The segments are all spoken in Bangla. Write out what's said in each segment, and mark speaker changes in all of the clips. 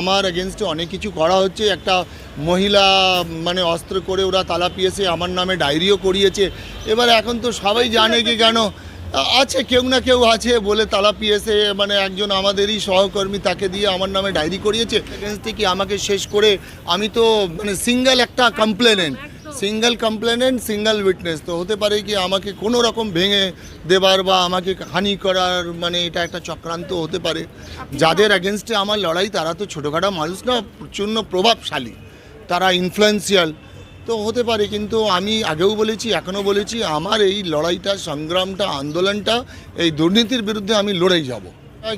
Speaker 1: আমার এগেনস্টে অনেক কিছু করা হচ্ছে। একটা মহিলা মানে অস্ত্র করে ওরা তালা পিয়েছে, আমার নামে ডায়েরিও করিয়েছে। এবার এখন তো সবাই জানে কি কেন, আছে কেউ না কেউ আছে বলে তালা পিয়েছে মানে একজন আমাদেরই সহকর্মী তাকে দিয়ে আমার নামে ডায়েরি করিয়েছে। এগেনস্টে কি আমাকে শেষ করে আমি তো মানে সিঙ্গেল একটা complainant single complainant single witness তো হতে পারে কি আমাকে কোনো রকম ভেঙে দেবার বা আমাকে হানি করার মানে এটা একটা চক্রান্ত হতে পারে। যাদের অ্যাগেনস্টে আমার লড়াই তারা তো ছোটোখাটো মানুষ না প্রচণ্ড প্রভাবশালী। তারা ইনফ্লুয়েন্সিয়াল তো হতে পারে কিন্তু আমি আগেও বলেছি এখনও বলেছি আমার এই লড়াইটা সংগ্রামটা আন্দোলনটা এই দুর্নীতির বিরুদ্ধে আমি লড়েই যাব।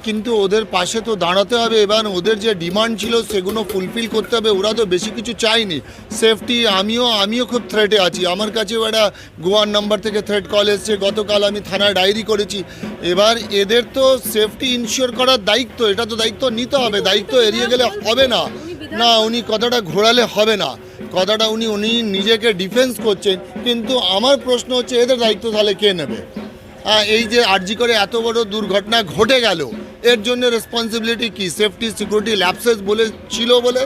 Speaker 1: কিন্তু ওদের পাশে তো দাঁড়াতে হবে। এবার ওদের যে ডিমান্ড ছিল সেগুলো ফুলফিল করতে হবে। ওরা তো বেশি কিছু চায়নি। সেফটি আমিও আমিও খুব থ্রেটে আছি। আমার কাছেও একটা গোয়ার নাম্বার থেকে থ্রেট কল এসছে। গতকাল আমি থানায় ডায়েরি করেছি। এবার এদের তো সেফটি ইনশিওর করার দায়িত্ব। এটা তো দায়িত্ব নিতে হবে। দায়িত্ব এড়িয়ে গেলে হবে না। না, উনি কথাটা ঘোরালে হবে না। কথাটা উনি উনি নিজেকে ডিফেন্স করছেন। কিন্তু আমার প্রশ্ন হচ্ছে, এদের দায়িত্ব তাহলে কে নেবে? এই যে আরজি করে এত বড় দুর্ঘটনা ঘটে গেল, এর জন্য রেসপন্সিবিলিটি কি? সেফটি সিকিউরিটি ল্যাপসেস বলে ছিল বলে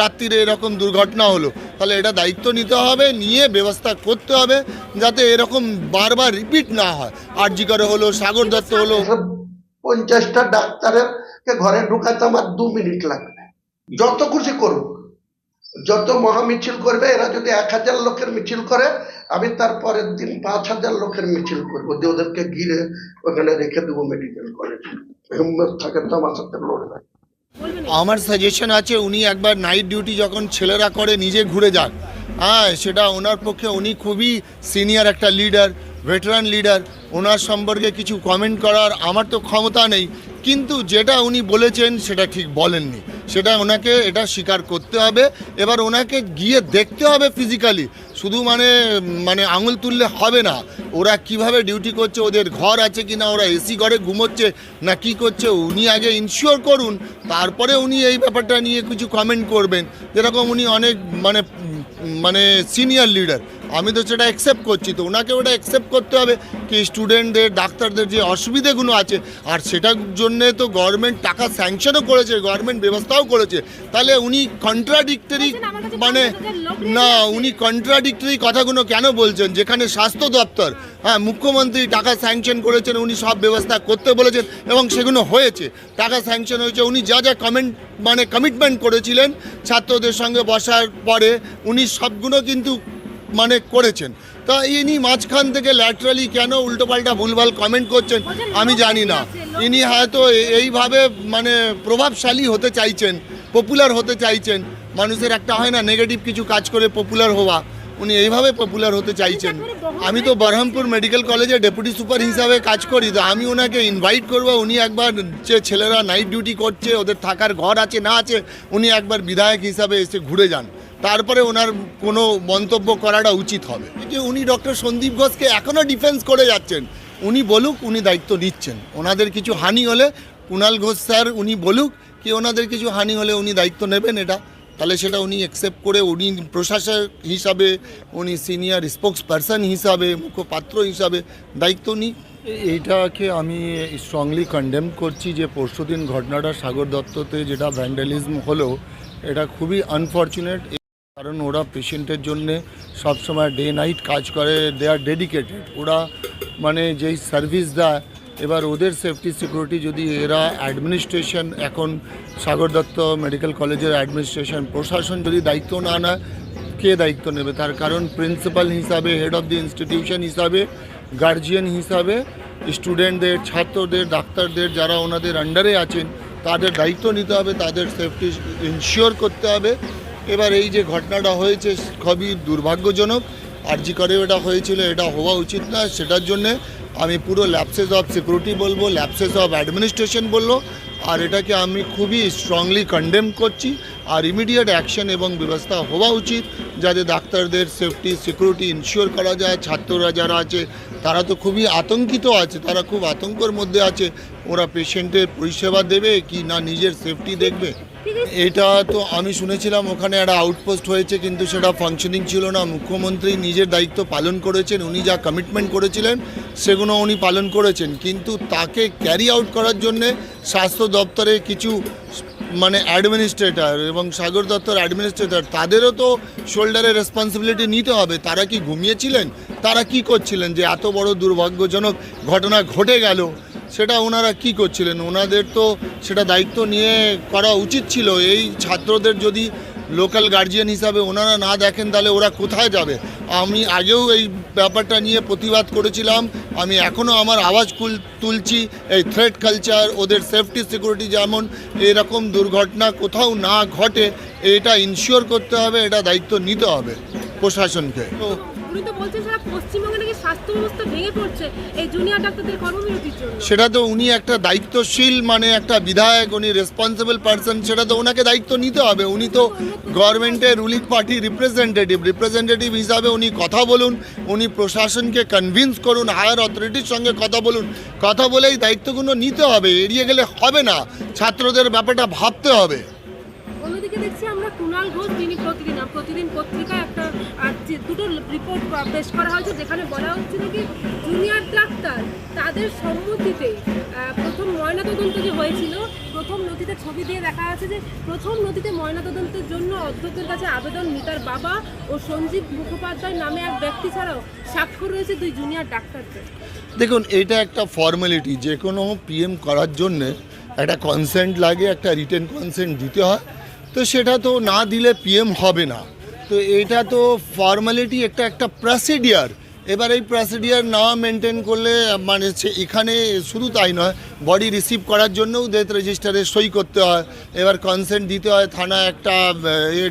Speaker 1: রাত্রিরে এরকম দুর্ঘটনা হলো। তাহলে এটা দায়িত্ব নিতে হবে, নিয়ে ব্যবস্থা করতে হবে যাতে এরকম বারবার রিপিট না হয়। আরজি করে হলো, সাগর দত্ত হলো।
Speaker 2: পঞ্চাশটা ডাক্তারের ঘরে ঢুকাতে আমার দু মিনিট লাগবে। যত খুশি করুক। যত মহা মিছিল করবে, এরা যদি এক হাজার লোকের মিছিল করে, আমি তার পরের দিন পাঁচ হাজার লোকের মিছিল করব। যে ওদেরকে ঘিরে ওখানে রেখে দেবো মেডিকেল কলেজ থাকে তো আমার সাথে লড়বে
Speaker 1: আমার সাজেশন আছে, উনি একবার নাইট ডিউটি যখন ছেলেরা করে, নিজে ঘুরে যান হ্যাঁ সেটা ওনার পক্ষে, উনি খুবই সিনিয়র একটা লিডার ভেটারান লিডার ওনার সম্পর্কে কিছু কমেন্ট করার আমার তো ক্ষমতা নেই। কিন্তু যেটা উনি বলেছেন সেটা ঠিক বলেননি। সেটা ওনাকে এটা স্বীকার করতে হবে। এবার ওনাকে গিয়ে দেখতে হবে ফিজিক্যালি শুধু মানে মানে আঙুল তুললে হবে না। ওরা কীভাবে ডিউটি করছে, ওদের ঘর আছে কি না ওরা এসি ঘরে ঘুমোচ্ছে না কি করছে, উনি আগে ইনশিওর করুন। তারপরে উনি এই ব্যাপারটা নিয়ে কিছু কমেন্ট করবেন। যেরকম উনি অনেক মানে মানে সিনিয়র লিডার আমি তো সেটা অ্যাকসেপ্ট করছি তো ওনাকে ওটা অ্যাকসেপ্ট করতে হবে কি স্টুডেন্টদের ডাক্তারদের যে অসুবিধেগুলো আছে। আর সেটার জন্যে তো গভর্নমেন্ট টাকা স্যাংশনও করেছে গভর্নমেন্ট ব্যবস্থাও করেছে। তাহলে উনি কন্ট্রাডিক্টরি মানে না উনি কন্ট্রাডিক্টরি কথাগুলো কেন বলছেন? যেখানে স্বাস্থ্য দপ্তর হ্যাঁ মুখ্যমন্ত্রী টাকা স্যাংশন করেছেন উনি সব ব্যবস্থা করতে বলেছেন এবং সেগুলো হয়েছে। টাকা স্যাংশন হয়েছে উনি যা যা কমেন্ট মানে কমিটমেন্ট করেছিলেন ছাত্রদের সঙ্গে বসার পরে উনি সবগুলো কিন্তু মানে করেছেন। তা ইনি মাঝখান থেকে ল্যাটারালি কেন উল্টোপাল্টা ভুলভাল কমেন্ট করছেন আমি জানি না। ইনি হয়তো এইভাবে মানে প্রভাবশালী হতে চাইছেন পপুলার হতে চাইছেন। মানুষের একটা হয় না নেগেটিভ কিছু কাজ করে পপুলার হওয়া। উনি এইভাবে পপুলার হতে চাইছেন। আমি তো বরহমপুর মেডিকেল কলেজে ডেপুটি সুপার হিসাবে কাজ করি তো আমি ওনাকে ইনভাইট করব উনি একবার যে ছেলেরা নাইট ডিউটি করছে ওদের থাকার ঘর আছে না আছে উনি একবার বিধায়ক হিসাবে এসে ঘুরে যান। তারপরে ওনার কোনো মন্তব্য করাটা উচিত হবে। যে উনি ডক্টর সন্দীপ ঘোষকে এখনও ডিফেন্স করে যাচ্ছেন, উনি বলুক, উনি দায়িত্ব নিচ্ছেন। ওনাদের কিছু হানি হলে কুণাল ঘোষ স্যার উনি বলুক, কি ওনাদের কিছু হানি হলে উনি দায়িত্ব নেবেন এটা? তাহলে সেটা উনি অ্যাকসেপ্ট করে উনি প্রশাসক হিসাবে, উনি সিনিয়র স্পোক্স পারসন হিসাবে, মুখপাত্র হিসাবে দায়িত্ব নিক। এইটাকে আমি স্ট্রংলি কন্ডেম করছি যে পরশুদিন ঘটনাটা সাগর দত্ততে যেটা ভ্যান্ডালিজম হলো, এটা খুবই আনফর্চুনেট কারণ ওরা পেশেন্টের জন্যে সবসময় ডে নাইট কাজ করে, দে আর ডেডিকেটেড। ওরা মানে যেই সার্ভিস দেয়, এবার ওদের সেফটি, সিকিউরিটি যদি এরা অ্যাডমিনিস্ট্রেশন, এখন সাগর দত্ত মেডিকেল কলেজের অ্যাডমিনিস্ট্রেশন, প্রশাসন যদি দায়িত্ব না নেয়, কে দায়িত্ব নেবে? তার কারণ প্রিন্সিপাল হিসাবে, হেড অফ দি ইনস্টিটিউশন হিসাবে, গার্জিয়ান হিসাবে, স্টুডেন্টদের, ছাত্রদের, ডাক্তারদের যারা ওনাদের আন্ডারে আছেন, তাদের দায়িত্ব নিতে হবে, তাদের সেফটি ইনশিওর করতে হবে। এবার এই যে ঘটনাটা হয়েছে খুবই দুর্ভাগ্যজনক আরজি করে এটা হয়েছিল, এটা হওয়া উচিত না। সেটার জন্যে আমি পুরো ল্যাপসেস অফ সিকিউরিটি বলব ল্যাপসেস অফ অ্যাডমিনিস্ট্রেশন বলব, আর এটাকে আমি খুবই স্ট্রংলি কন্ডেম করছি। আর ইমিডিয়েট অ্যাকশন এবং ব্যবস্থা হওয়া উচিত, যাতে ডাক্তারদের সেফটি সিকিউরিটি ইনশিওর করা যায়, ছাত্ররা যারা আছে, তারা তো খুবই আতঙ্কিত আছে, তারা খুব আতঙ্কর মধ্যে আছে, ওরা পেশেন্টের পরিষেবা দেবে কি না, নিজের সেফটি দেখবে? এটা তো আমি শুনেছিলাম, ওখানে একটা আউটপোস্ট হয়েছে, কিন্তু সেটা ফাংশনিং ছিল না। মুখ্যমন্ত্রী নিজের দায়িত্ব পালন করেছেন, উনি যা কমিটমেন্ট করেছিলেন, সেগুলো উনি পালন করেছেন। কিন্তু তাকে ক্যারি আউট করার জন্যে স্বাস্থ্য দপ্তরে কিছু মানে অ্যাডমিনিস্ট্রেটর এবং সাগর দত্তর অ্যাডমিনিস্ট্রেটর তাদেরও তো শোল্ডারে রেসপন্সিবিলিটি নিতে হবে। তারা কি ঘুমিয়েছিলেন? তারা কি করছিলেন যে এত বড় দুর্ভাগ্যজনক ঘটনা ঘটে গেল? সেটা ওনারা কি করছিলেন? ওনাদের তো সেটা দায়িত্ব নিয়ে করা উচিত ছিল। এই ছাত্রদের যদি লোকাল গার্জিয়ান হিসাবে ওনারা না দেখেন, তাহলে ওরা কোথায় যাবে? আমি আগেও এই ব্যাপারটা নিয়ে প্রতিবাদ করেছিলাম। আমি এখনও আমার আওয়াজ তুলছি। এই থ্রেড কালচার ওদের সেফটি সিকিউরিটি যেমন এরকম দুর্ঘটনা কোথাও না ঘটে, এটা ইনশিওর করতে হবে, এটা দায়িত্ব নিতে হবে প্রশাসনকে।
Speaker 3: উনি তো বলছেন সারা পশ্চিমবঙ্গে নাকি স্বাস্থ্য ব্যবস্থা ভেঙে পড়ছে এই জুনিয়র ডাক্তারদের কর্মবিরতির জন্য।
Speaker 1: সেটা তো উনি একটা দায়িত্বশীল মানে একটা বিধায়ক, উনি রেসপন্সিবল পারসন সেটা তো ওনাকে দায়িত্ব নিতে হবে। উনি তো গভর্নমেন্টের রুলিং পার্টি রিপ্রেজেন্টেটিভ রিপ্রেজেন্টেটিভ হিসাবে উনি কথা বলুন, উনি প্রশাসনকে কনভিন্স করুন হায়ার অথরিটির সঙ্গে কথা বলুন। কথা বলেই দায়িত্বগুলো নিতে হবে, এড়িয়ে গেলে হবে না। ছাত্রদের ব্যাপারটা ভাবতে হবে।
Speaker 3: অন্যদিকে দেখছি আমরা কুণাল ঘোষ তিনি প্রতিদিন প্রতিদিন পত্রিকায় একটা দুটো রিপোর্ট পেশ করা হয়েছে, যেখানে বলা হচ্ছে নাকি জুনিয়র ডাক্তার তাদের সম্মতিতে প্রথম ময়নাতদন্ত যে হয়েছিল, প্রথম নথিতে ছবি দিয়ে দেখা আছে যে, প্রথম নথিতে ময়নাতদন্তের জন্য অধ্যক্ষের কাছে আবেদন মিতার বাবা ও সঞ্জীব মুখোপাধ্যায় নামে এক ব্যক্তি ছাড়াও স্বাক্ষর রয়েছে দুই জুনিয়র ডাক্তারদের
Speaker 1: দেখুন, এটা একটা ফর্মালিটি যে কোনো পিএম করার জন্যে একটা কনসেন্ট লাগে, একটা রিটেন কনসেন্ট দিতে হয়। তো সেটা তো না দিলে পিএম হবে না। তো এটা তো ফর্মালিটি একটা একটা প্রসিডিয়ার এবার এই প্রসিডিয়ার না মেনটেন করলে মানে এখানে শুধু তাই নয় বডি রিসিভ করার জন্যও ডেথ রেজিস্টারে সই করতে হয়। এবার কনসেন্ট দিতে হয়, থানায় একটা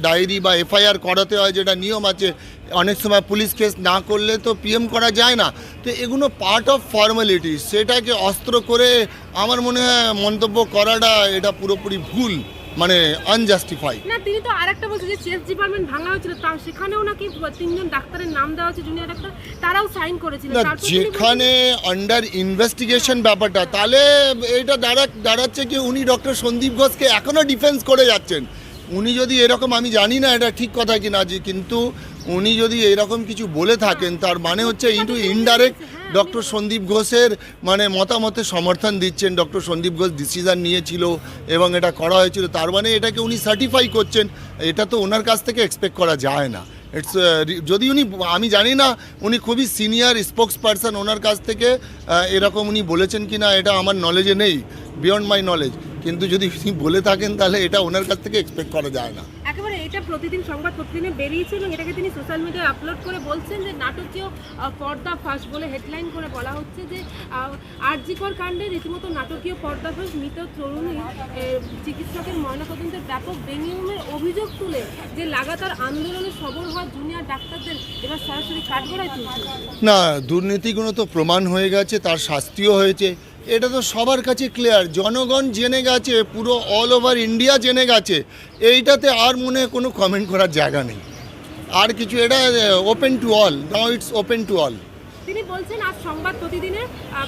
Speaker 1: ডায়েরি বা এফআইআর করাতে হয়, যেটা নিয়ম আছে। অনেক সময় পুলিশ কেস না করলে তো পিএম করা যায় না। তো এগুলো পার্ট অফ ফর্মালিটি সেটাকে অস্ত্র করে আমার মনে হয় মন্তব্য করাটা এটা পুরোপুরি ভুল। মানে আনজাস্টিফাই
Speaker 3: না তিনি তো আরেকটা বলছে যে চেস ডিপার্টমেন্ট ভাঙা হয়েছিল সেখানেও নাকি তিনজন ডাক্তারের নাম দেওয়া আছে জুনিয়র ডাক্তার তারাও সাইন করেছিল।
Speaker 1: না যেখানে আন্ডার ইনভেস্টিগেশন ব্যাপারটা তাহলে এটা দাঁড়া দাঁড়াচ্ছে কি উনি ডক্টর সন্দীপ ঘোষকে এখনও ডিফেন্স করে যাচ্ছেন? উনি যদি এরকম আমি জানি না এটা ঠিক কথা কিনা যে কিন্তু উনি যদি এরকম কিছু বলে থাকেন, তার মানে হচ্ছে ইন্টু ইনডাইরেক্ট ডক্টর সন্দীপ ঘোষের মানে মতামতে সমর্থন দিচ্ছেন ডক্টর সন্দীপ ঘোষ ডিসিশন নিয়েছিল এবং এটা করা হয়েছিল। তার মানে এটাকে উনি সার্টিফাই করছেন, এটা তো ওনার কাছ থেকে এক্সপেক্ট করা যায় না। ইটস যদি উনি, আমি জানি না, উনি খুবই সিনিয়র স্পোক্স পারসন ওনার কাছ থেকে এরকম উনি বলেছেন কি না এটা আমার নলেজে নেই বিয়ন্ড মাই নলেজ কিন্তু যদি উনি বলে থাকেন তাহলে এটা ওনার কাছ থেকে এক্সপেক্ট করা যায় না।
Speaker 3: একেবারে এটা প্রতিদিন সংবাদ প্রতিদিনে বেরিয়েছে এবং এটাকে তিনি সোশ্যাল মিডিয়ায় আপলোড করে বলছেন যে নাটকীয় পর্দা ফাঁস বলে হেডলাইন করে বলা হচ্ছে যে আরজিকর কাণ্ডে রীতিমতো নাটকীয় পর্দা ফাঁস মৃত তরুণী চিকিৎসকের ময়নাতদন্তের ব্যাপক বেনিয়মের অভিযোগ তুলে যে লাগাতার আন্দোলনে সবল হওয়া জুনিয়র ডাক্তারদের এবার সরাসরি কাঠগড়ায়
Speaker 1: না দুর্নীতিগুলো তো প্রমাণ হয়ে গেছে তার শাস্তিও হয়েছে। এটা তো সবার কাছে ক্লিয়ার জনগণ জেনে গেছে পুরো অল ওভার ইন্ডিয়া জেনে গেছে। এইটাতে আর মনে কোনো কমেন্ট করার জায়গা নেই। আর কিছু এটা open to all now it's open to all
Speaker 3: তিনি বলছেন আজ সংবাদ প্রতিদিনে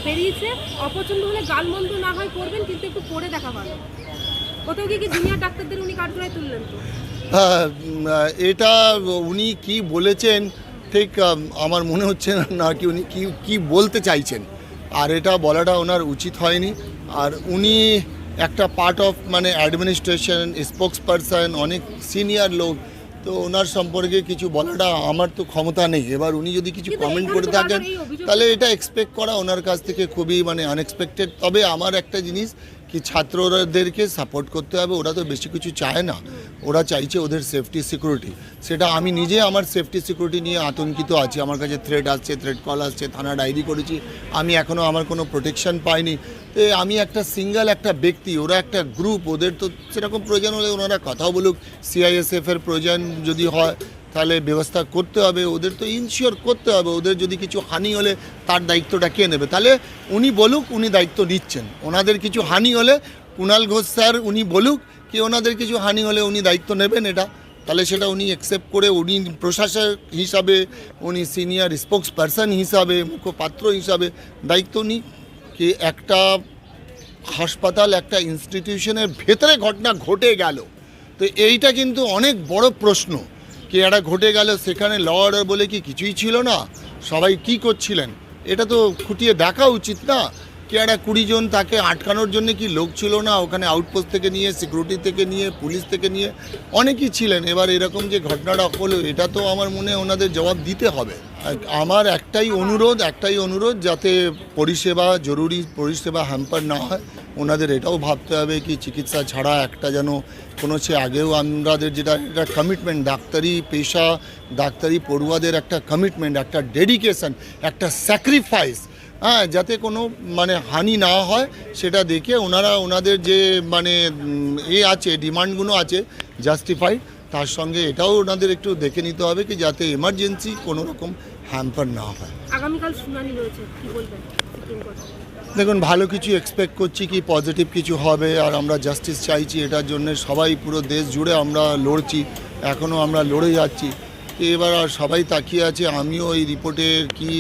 Speaker 3: বেরিয়েছে। অপছন্দ হলে গালমন্দ না হয় করবেন কিন্তু একটু পড়ে দেখা ভালো কোথাও গিয়ে কি জুনিয়র ডাক্তারদের উনি কাঠগড়ায় তুললেন তো?
Speaker 1: হ্যাঁ, এটা উনি কি বলেছেন ঠিক আমার মনে হচ্ছে না না কি উনি কি কি বলতে চাইছেন। আর এটা বলাটা ওনার উচিত হয়নি। আর উনি একটা পার্ট অফ মানে অ্যাডমিনিস্ট্রেশন স্পোক্স পারসন অনেক সিনিয়র লোক তো ওনার সম্পর্কে কিছু বলাটা আমার তো ক্ষমতা নেই। এবার উনি যদি কিছু কমেন্ট করে থাকেন তাহলে এটা এক্সপেক্ট করা ওনার কাছ থেকে খুবই মানে আনএক্সপেক্টেড তবে আমার একটা জিনিস কি ছাত্রদেরকে সাপোর্ট করতে হবে, ওরা তো বেশি কিছু চায় না। ওরা চাইছে ওদের সেফটি সিকিউরিটি সেটা আমি নিজে আমার সেফটি সিকিউরিটি নিয়ে আতঙ্কিত আছি। আমার কাছে থ্রেড আসছে থ্রেড কল আসছে থানা ডায়েরি করেছি। আমি এখনও আমার কোনো প্রোটেকশন পাইনি। তো আমি একটা সিঙ্গেল একটা ব্যক্তি, ওরা একটা গ্রুপ ওদের তো সেরকম প্রয়োজন হলে ওনারা কথাও বলুক। সিআইএসএফ এর প্রয়োজন যদি হয় তাহলে ব্যবস্থা করতে হবে, ওদের তো ইনশিওর করতে হবে, ওদের যদি কিছু হানি হলে তার দায়িত্বটা কে নেবে? তাহলে উনি বলুক, উনি দায়িত্ব নিচ্ছেন। ওনাদের কিছু হানি হলে কুণাল ঘোষ স্যার উনি বলুক কি ওনাদের কিছু হানি হলে উনি দায়িত্ব নেবেন এটা। তাহলে সেটা উনি অ্যাকসেপ্ট করে উনি প্রশাসক হিসাবে, উনি সিনিয়র স্পোক্স পারসন হিসাবে, মুখপাত্র হিসাবে দায়িত্ব নিক কি একটা হাসপাতাল, একটা ইনস্টিটিউশনের ভেতরে ঘটনা ঘটে গেল। তো এইটা কিন্তু অনেক বড় প্রশ্ন। কি একটা ঘটে গেল, সেখানে ল বলে কি কিছুই ছিল না? সবাই কি করছিলেন? এটা তো খুঁটিয়ে দেখা উচিত না। একটা কুড়ি জন তাকে আটকানোর জন্য কি লোক ছিল না? ওখানে আউটপোস্ট থেকে নিয়ে সিকিউরিটি থেকে নিয়ে পুলিশ থেকে নিয়ে অনেকেই ছিলেন। এবার এরকম যে ঘটনাটা হলো এটা তো আমার মনে ওনাদের জবাব দিতে হবে। আমার একটাই অনুরোধ একটাই অনুরোধ, যাতে পরিষেবা জরুরি, পরিষেবা হ্যাম্পার না হয়, ওনাদের এটাও ভাবতে হবে কি চিকিৎসা ছাড়া একটা যেন কোনো সে আগেও আমাদের যেটা, একটা কমিটমেন্ট ডাক্তারি পেশা, ডাক্তারি পড়ুয়াদের একটা কমিটমেন্ট একটা ডেডিকেশন একটা স্যাক্রিফাইস হ্যাঁ যাতে কোনো মানে হানি না হয় সেটা দেখে ওনারা ওনাদের যে মানে এ আছে ডিমান্ডগুলো আছে জাস্টিফাইড তার সঙ্গে এটাও ওনাদের একটু দেখে নিতে হবে কি যাতে এমার্জেন্সি কোনো রকম হ্যাম্পার না হয়।
Speaker 3: আগামীকাল শুনানি রয়েছে কি বলবেন?
Speaker 1: দেখুন ভালো কিছু এক্সপেক্ট করছি কি পজিটিভ কিছু হবে আর আমরা জাস্টিস চাইছি এটার জন্য সবাই পুরো দেশ জুড়ে আমরা লড়ছি এখনও আমরা লড়ে যাচ্ছি। এবার আর সবাই তাকিয়ে আছে আমিও এই রিপোর্টের কি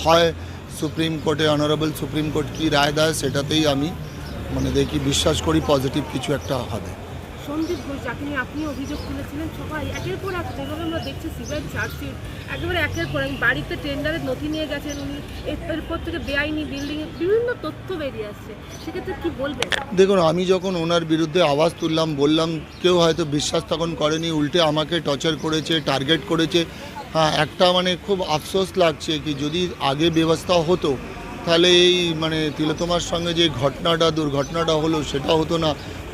Speaker 1: হয় সুপ্রিম কোর্টে অনারেবল সুপ্রিম কোর্ট কি রায় দেয় সেটাতেই আমি মানে দেখি বিশ্বাস করি পজিটিভ কিছু একটা হবে।
Speaker 3: সন্দীপ ঘোষ যাকে নিয়ে আপনি অভিযোগ তুলেছিলেন সবাই একের পর এক যেভাবে আমরা দেখছি সিবিআই চার্জশিট একেবারে একের পর এক বাড়িতে টেন্ডারের নথি নিয়ে গেছেন উনি এরপর থেকে বেআইনি বিল্ডিং বিভিন্ন তথ্য বেরিয়ে আসছে সেক্ষেত্রে কি বলবেন?
Speaker 1: দেখুন আমি যখন ওনার বিরুদ্ধে আওয়াজ তুললাম বললাম কেউ হয়তো বিশ্বাস তখন করেনি উল্টে আমাকে টর্চার করেছে টার্গেট করেছে হ্যাঁ একটা মানে খুব আফসোস লাগছে কি যদি আগে ব্যবস্থা হতো তাহলে এই মানে তিলোতমার সঙ্গে যে ঘটনাটা দুর্ঘটনাটা হলো সেটা হতো না।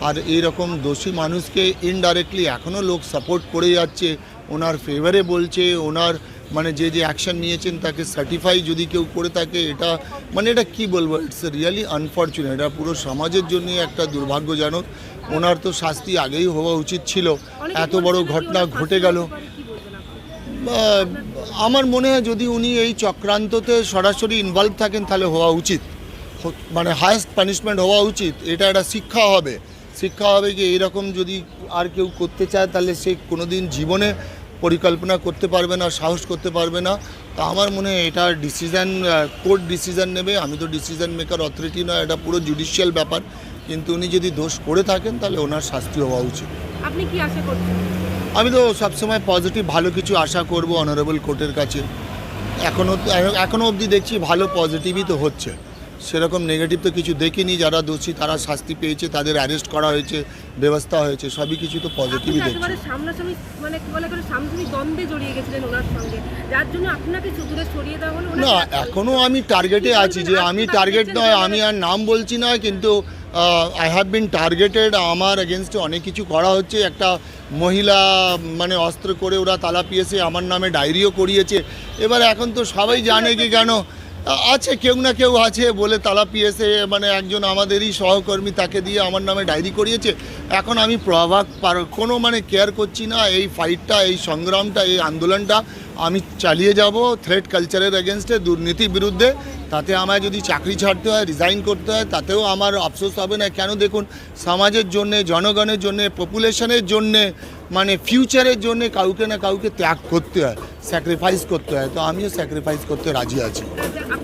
Speaker 1: আর এই রকম দোষী মানুষকে ইনডাইরেক্টলি এখনও লোক সাপোর্ট করে যাচ্ছে ওনার ফেভারে বলছে ওনার মানে যে যে অ্যাকশন নিয়েছেন তাকে সার্টিফাই যদি কেউ করে থাকে এটা মানে এটা কি বলব ইটস রিয়েলি আনফর্চুনেট এটা পুরো সমাজের জন্য একটা দুর্ভাগ্যজনক। ওনার তো শাস্তি আগেই হওয়া উচিত ছিল। এত বড় ঘটনা ঘটে গেল
Speaker 3: হতে পারে, কি বলবেন আপনি?
Speaker 1: বা, আমার মনে হয় যদি উনি এই চক্রান্ততে সরাসরি ইনভলভ থাকেন, তাহলে হওয়া উচিত। মানে হায়েস্ট পানিশমেন্ট হওয়া উচিত। এটা একটা শিক্ষা হবে। শিক্ষা হবে যে এরকম যদি আর কেউ করতে চায়, তাহলে সে কোনোদিন জীবনে পরিকল্পনা করতে পারবে না, সাহস করতে পারবে না। তা আমার মনে হয় এটা ডিসিশান কোর্ট ডিসিশন নেবে। আমি তো ডিসিশন মেকার অথরিটি নয়, এটা পুরো জুডিশিয়াল ব্যাপার। কিন্তু উনি যদি দোষ করে থাকেন, তাহলে ওনার শাস্তি হওয়া উচিত।
Speaker 3: আপনি কি আশা করছেন?
Speaker 1: আমি তো সবসময় পজিটিভ ভালো কিছু আশা করব অনারেবল কোর্টের কাছে। এখনও এখনও অবধি দেখছি ভালো পজিটিভই তো হচ্ছে। সেরকম নেগেটিভ তো কিছু দেখিনি যারা দোষী তারা শাস্তি পেয়েছে তাদের অ্যারেস্ট করা হয়েছে ব্যবস্থা হয়েছে সবই কিছু তো পজিটিভই দেখছি।
Speaker 3: সামনাসামনি মানে কি করে সামনাসামনি দ্বন্দ্বে জড়িয়ে গেছিলেন ওনার সঙ্গে। যার জন্য আপনাকে দূরে সরিয়ে দেওয়া হলো
Speaker 1: না এখনও আমি টার্গেটে আছি যে আমি টার্গেট নয় আমি আর নাম বলছি না কিন্তু আই হ্যাভ বিন টার্গেটেড আমার এগেনস্টে অনেক কিছু করা হচ্ছে। একটা মহিলা মানে অস্ত্র করে ওরা তালা পিয়েছে, আমার নামে ডায়েরিও করিয়েছে। এবার এখন তো সবাই জানে কি কেন, আছে কেউ না কেউ আছে বলে তালা পিয়েছে মানে একজন আমাদেরই সহকর্মী তাকে দিয়ে আমার নামে ডায়েরি করিয়েছে। এখন আমি প্রভাব পার, কোনো মানে কেয়ার করছি না, এই ফাইটটা এই সংগ্রামটা, এই আন্দোলনটা। আমি চালিয়ে যাব থ্রেড কালচারের এগেনস্টে দুর্নীতির বিরুদ্ধে। তাতে আমায় যদি চাকরি ছাড়তে হয় রিজাইন করতে হয়, তাতেও আমার আফসোস হবে না। কেন দেখুন, সমাজের জন্যে, জনগণের জন্যে পপুলেশনের জন্যে মানে ফিউচারের জন্যে কাউকে না কাউকে ত্যাগ করতে হয় স্যাক্রিফাইস করতে হয়। তো আমিও স্যাক্রিফাইস করতে রাজি আছি।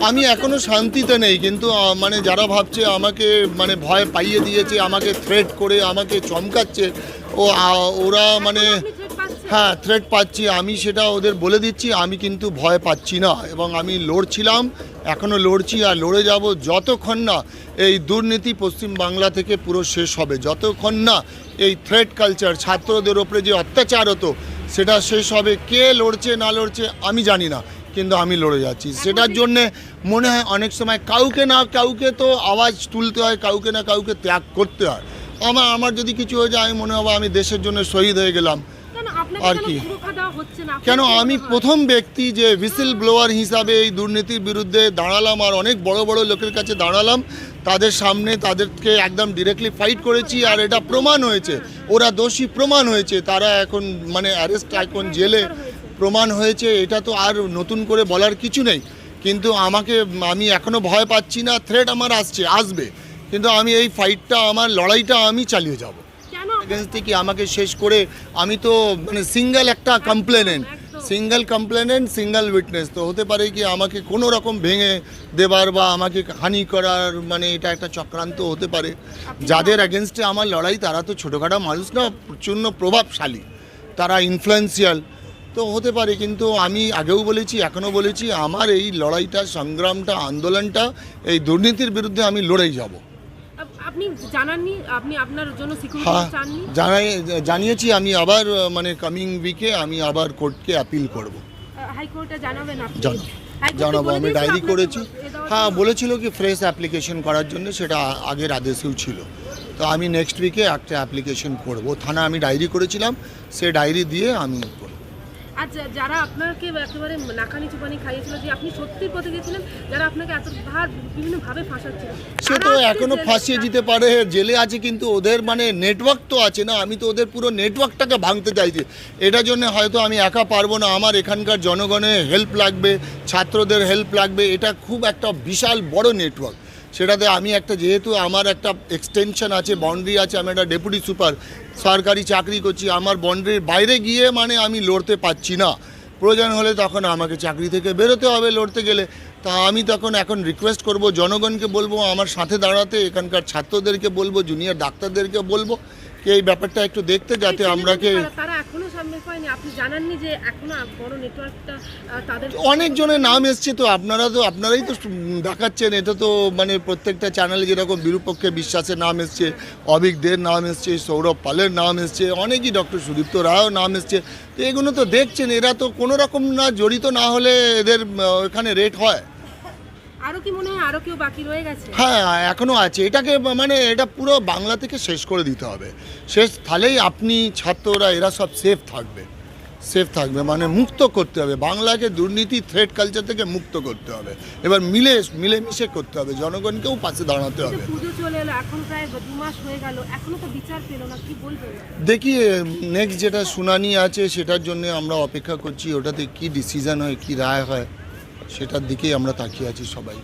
Speaker 1: আমি এখনও শান্তিতে নেই, কিন্তু মানে যারা ভাবছে আমাকে মানে ভয় পাইয়ে দিয়েছে, আমাকে থ্রেট করে, আমাকে চমকাচ্ছে, ও ওরা মানে হ্যাঁ থ্রেট পাচ্ছি আমি সেটা ওদের বলে দিচ্ছি আমি কিন্তু ভয় পাচ্ছি না। এবং আমি লড়ছিলাম এখনও লড়ছি আর লড়ে যাব যতক্ষণ না এই দুর্নীতি পশ্চিম বাংলা থেকে পুরো শেষ হবে। যতক্ষণ না এই থ্রেড কালচার ছাত্রদের ওপরে যে অত্যাচার হতো সেটা শেষ হবে। কে লড়ছে না লড়ছে আমি জানি না কিন্তু আমি লড়ে যাচ্ছি। সেটার জন্যে মনে হয় অনেক সময় কাউকে না কাউকে তো আওয়াজ তুলতে হয় কাউকে না কাউকে ত্যাগ করতে হয়। আমার আমার যদি কিছু হয়ে যায় আমি মনে হবে আমি দেশের জন্য শহীদ হয়ে গেলাম। আর কি? কেন আমি প্রথম ব্যক্তি যে হুইসেল ব্লোয়ার হিসাবে এই দুর্নীতির বিরুদ্ধে দাঁড়ালাম আর অনেক বড় বড় লোকের কাছে দাঁড়ালাম তাদের সামনে তাদেরকে একদম ডিরেক্টলি ফাইট করেছি আর এটা প্রমাণ হয়েছে। ওরা দোষী প্রমাণ হয়েছে তারা এখন মানে অ্যারেস্ট এখন জেলে প্রমাণ হয়েছে এটা তো আর নতুন করে বলার কিছু নেই। কিন্তু আমাকে আমি এখনও ভয় পাচ্ছি না থ্রেট আমার আসছে আসবে। কিন্তু আমি এই ফাইটটা আমার লড়াইটা আমি চালিয়ে যাব। এগেনস্টে কি আমাকে শেষ করে আমি তো মানে সিঙ্গেল একটা complainant. Single complainant single witness তো হতে পারে কি আমাকে কোনো রকম ভেঙে দেবার বা আমাকে হানি করার মানে এটা একটা চক্রান্ত হতে পারে। যাদের এগেনস্টে আমার লড়াই তারা তো ছোটোখাটো মানুষ না প্রচণ্ড প্রভাবশালী। তারা ইনফ্লুয়েন্সিয়াল তো হতে পারে কিন্তু আমি আগেও বলেছি এখনও বলেছি আমার এই লড়াইটা সংগ্রামটা আন্দোলনটা এই দুর্নীতির বিরুদ্ধে আমি লড়েই যাব।
Speaker 3: আপনি জানাননি আপনি আপনার জন্য সিকিউরিটি
Speaker 1: হ্যাঁ
Speaker 3: চাননি?
Speaker 1: জানাই জানিয়েছি আমি আবার মানে কামিং উইকে আমি আবার কোর্টকে অ্যাপিল করব।
Speaker 3: হাইকোর্টে জানাবেন আপনি।
Speaker 1: জানাব আমি ডায়েরি করেছি। হ্যাঁ? বলেছিল কি ফ্রেশ অ্যাপ্লিকেশন করার জন্য সেটা আগের আদেশেও ছিল। তো আমি নেক্সট উইকে একটা অ্যাপ্লিকেশন করব। থানা আমি ডায়েরি করেছিলাম সে ডায়েরি দিয়ে আমি করব।
Speaker 3: আর যারা আপনাকে একেবারে নাকানি চুপানি খাইয়েছিল যে আপনি সত্যির পথে গেছিলেন যারা আপনাকে এত ভার বিভিন্ন ভাবে ফাঁসাচ্ছিল।
Speaker 1: সে তো
Speaker 3: এখনও
Speaker 1: ফাঁসিয়ে দিতে পারে জেলে আছে কিন্তু ওদের মানে নেটওয়ার্ক তো আছে না। আমি তো ওদের পুরো নেটওয়ার্কটাকে ভাঙতে চাইছি। এটার জন্য হয়তো আমি একা পারব না। আমার এখানকার জনগণের হেল্প লাগবে ছাত্রদের হেল্প লাগবে। এটা খুব একটা বিশাল বড় নেটওয়ার্ক সেটাতে আমি একটা, যেহেতু আমার একটা এক্সটেনশন আছে বাউন্ডারি আছে, আমি একটা ডেপুটি সুপার সরকারি চাকরি করছি, আমার বাউন্ডারির বাইরে গিয়ে মানে আমি লড়তে পারছি না। প্রয়োজন হলে তখন আমাকে চাকরি থেকে বেরোতে হবে লড়তে গেলে। তা আমি তখন এখন রিকোয়েস্ট করব, জনগণকে বলব, আমার সাথে দাঁড়াতে, এখানকার ছাত্রদেরকে বলব জুনিয়র ডাক্তারদেরকে বলব কি এই ব্যাপারটা একটু দেখতে যাতে আমরাকে অনেকজনের নাম এসছে তো আপনারা তো আপনারাই তো দেখাচ্ছেন। এটা তো মানে প্রত্যেকটা চ্যানেলে যেরকম বিরূপক্ষে বিশ্বাসের নাম এসছে অভিক দের নাম এসছে সৌরভ পালের নাম এসছে অনেকই ডক্টর সুদীপ্ত রায়ও নাম এসছে। তো এগুলো তো দেখছেন এরা তো কোনো রকম না জড়িত না হলে এদের এখানে রেট হয়।
Speaker 3: আরও কি মনে হয় আরও কেউ বাকি রয়ে গেছে?
Speaker 1: হ্যাঁ এখনও আছে। এটাকে মানে এটা পুরো বাংলা থেকে শেষ করে দিতে হবে। শেষ তাহলেই আপনি ছাত্ররা এরা সব সেফ থাকবে। সেফ থাকবে মানে মুক্ত করতে হবে। বাংলাকে দুর্নীতি থ্রেড কালচার থেকে মুক্ত করতে হবে। এবার মিলে মিলেমিশে করতে হবে। জনগণকেও পাশে দাঁড়াতে হবে। দেখি নেক্সট যেটা শুনানি আছে সেটার জন্য আমরা অপেক্ষা করছি। ওটাতে কি ডিসিশন হয় কি রায় হয়? সেটার দিকেই আমরা তাকিয়ে আছি সবাই।